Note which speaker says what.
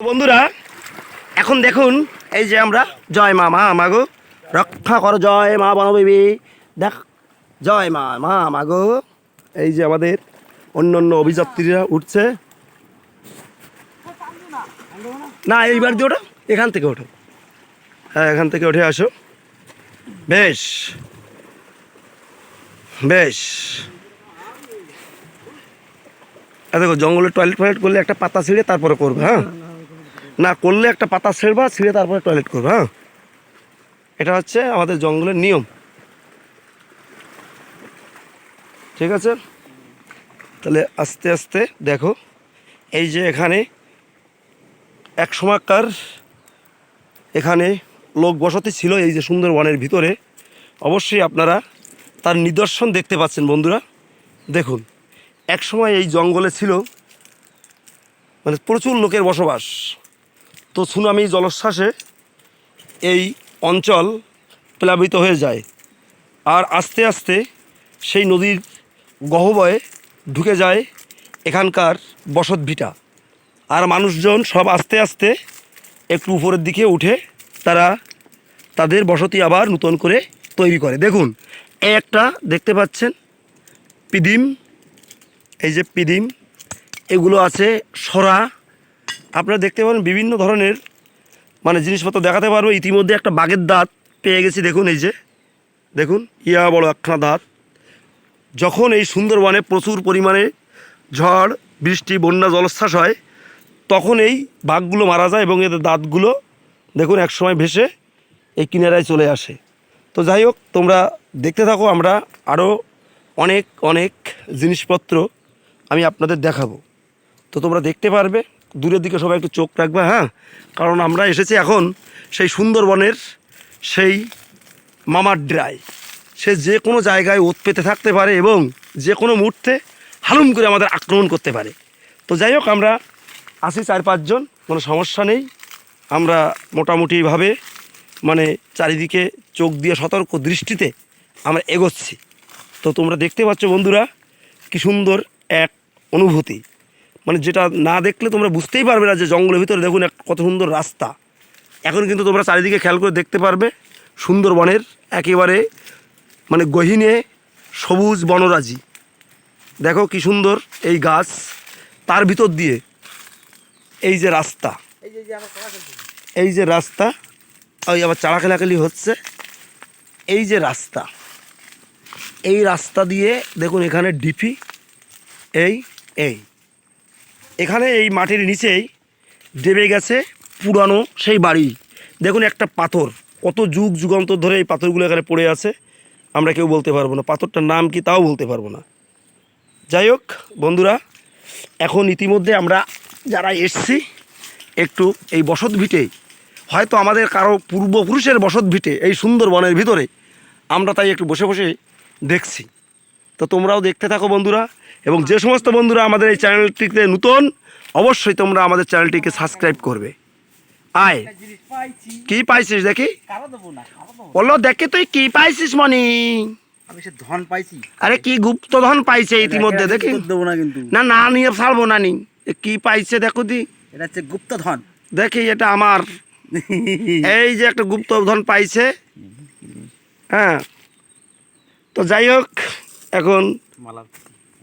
Speaker 1: বন্ধুরা, এখন দেখুন, এই যে আমরা, জয় মা মা মাগো রক্ষা করো, জয় মা বনবেবী। দেখ, জয় মা মা মাগো এই যে আমাদের অন্য অন্য অভিযাত্রীরা উঠছে। না, এইবার দিয়ে ওঠো, এখান থেকে ওঠো। হ্যাঁ এখান থেকে উঠে আসো। বেশ। বেশ। দেখো জঙ্গলে টয়লেট ফয়লেট করলে একটা পাতা ছিঁড়ে তারপরে করবে হ্যাঁ? না করলে একটা পাতা ছিঁড়বা, ছিঁড়ে তারপরে টয়লেট করবে হ্যাঁ? এটা হচ্ছে আমাদের জঙ্গলের নিয়ম। ঠিক আছে? তাহলে আস্তে আস্তে দেখো, এই যে এখানে এক সময়কার এখানে লোক বসতি ছিল, এই যে সুন্দরবনের ভিতরে। অবশ্যই আপনারা তার নিদর্শন দেখতে পাচ্ছেন বন্ধুরা। দেখুন, এক সময় এই জঙ্গলে ছিল মানে প্রচুর লোকের বসবাস। তো সুনামি জলোচ্ছ্বাসে এই অঞ্চল প্লাবিত হয়ে যায়। আর আস্তে আস্তে সেই নদীর গহ্বরে ঢুকে যায় এখানকার বসতভিটা আর মানুষজন সব আস্তে আস্তে একটু উপরের দিকে উঠে তারা তাদের বসতি আবার নতুন করে তৈরি করে। দেখুন এই একটা দেখতে পাচ্ছেন, পিদিম, এই যে পিদিম, এগুলো আছে সরা আপনারা দেখতে পারেন বিভিন্ন ধরনের মানে জিনিসপত্র দেখাতে পারব। ইতিমধ্যে একটা বাঘের দাঁত পেয়ে গেছি, দেখুন এই যে। দেখুন, ইয়া বড় একখানা দাঁত। যখন এই সুন্দরবনে প্রচুর পরিমাণে ঝড়, বৃষ্টি, বন্যা, জলোচ্ছ্বাস হয়, তখন এই বাঘগুলো মারা যায় এবং এদের দাঁতগুলো, দেখুন, একসময় ভেসে এই কিনারায় চলে আসে। তো যাই হোক, তোমরা দেখতে থাকো, আমরা আরও অনেক অনেক জিনিসপত্র আমি আপনাদের দেখাবো। তো তোমরা দেখতে পারবে দূরের দিকে সবাই একটু চোখ রাখবে হ্যাঁ? কারণ আমরা এসেছি এখন সেই সুন্দরবনের সেই মামার ড্রাই। সে যে কোনো জায়গায় ওত পেতে থাকতে পারে এবং যে কোনো মুহূর্তে হালুম করে আমাদের আক্রমণ করতে পারে। তো যাই হোক, আমরা আছি চার পাঁচজন, কোনো সমস্যা নেই। আমরা মোটামুটিভাবে মানে চারিদিকে চোখ দিয়ে সতর্ক দৃষ্টিতে আমরা এগোচ্ছি। তো তোমরা দেখতে পাচ্ছ বন্ধুরা, কি সুন্দর এক অনুভূতি। মানে যেটা না দেখলে তোমরা বুঝতেই পারবে না যে জঙ্গলের ভিতরে দেখুন এক কত সুন্দর রাস্তা। এখন কিন্তু তোমরা চারিদিকে খেয়াল করে দেখতে পারবে সুন্দরবনের একেবারে মানে গহিনে সবুজ বনরাজি। দেখো কি সুন্দর এই গাছ তার ভিতর দিয়ে এই যে রাস্তা। এই যে রাস্তা ওই আবার চালা খেলাখালি হচ্ছে। এই যে রাস্তা এই রাস্তা দিয়ে দেখুন এখানে ডিপি এই এই। এখানে এই মাটির নিচেই দেবে গেছে পুরানো সেই বাড়ি। দেখুন একটা পাথর। কত যুগ যুগান্তর ধরে এই পাথরগুলো এখানে পড়ে আছে। আমরা কেউ বলতে পারব না। পাথরটার নাম কি তাও বলতে পারব না। যাই হোক, বন্ধুরা, এখন ইতিমধ্যে আমরা যারা এসছি, একটু এই বসত ভিটে, হয়তো আমাদের কারও পূর্বপুরুষের বসত ভিটে, এই সুন্দরবনের ভিতরে, আমরা তাই একটু বসে বসে দেখছি। তো তোমরাও দেখতে থাকো বন্ধুরা। এবং যে সমস্ত বন্ধুরা আমাদের এই চ্যানেলটিতে নতুন অবশ্যই তোমরা আমাদের চ্যানেলটিকে সাবস্ক্রাইব করবে। আয়। কি পাইছিস দেখি?
Speaker 2: কারও দেবো না কারও দেবো
Speaker 1: বলো দেখি তুই কি পাইছিস মনি?
Speaker 2: ধন পাইছি।
Speaker 1: আরে কি গুপ্তধন পাইছে ইতিমধ্যে দেখি।
Speaker 2: না
Speaker 1: না নিয়ে ছাড়বো না নি। কি পাইছে দেখো দি।
Speaker 2: এটা হচ্ছে গুপ্ত ধন।
Speaker 1: দেখি এটা আমার। এই যে একটা গুপ্তধন পাইছে। হ্যাঁ। তো যাই হোক এখন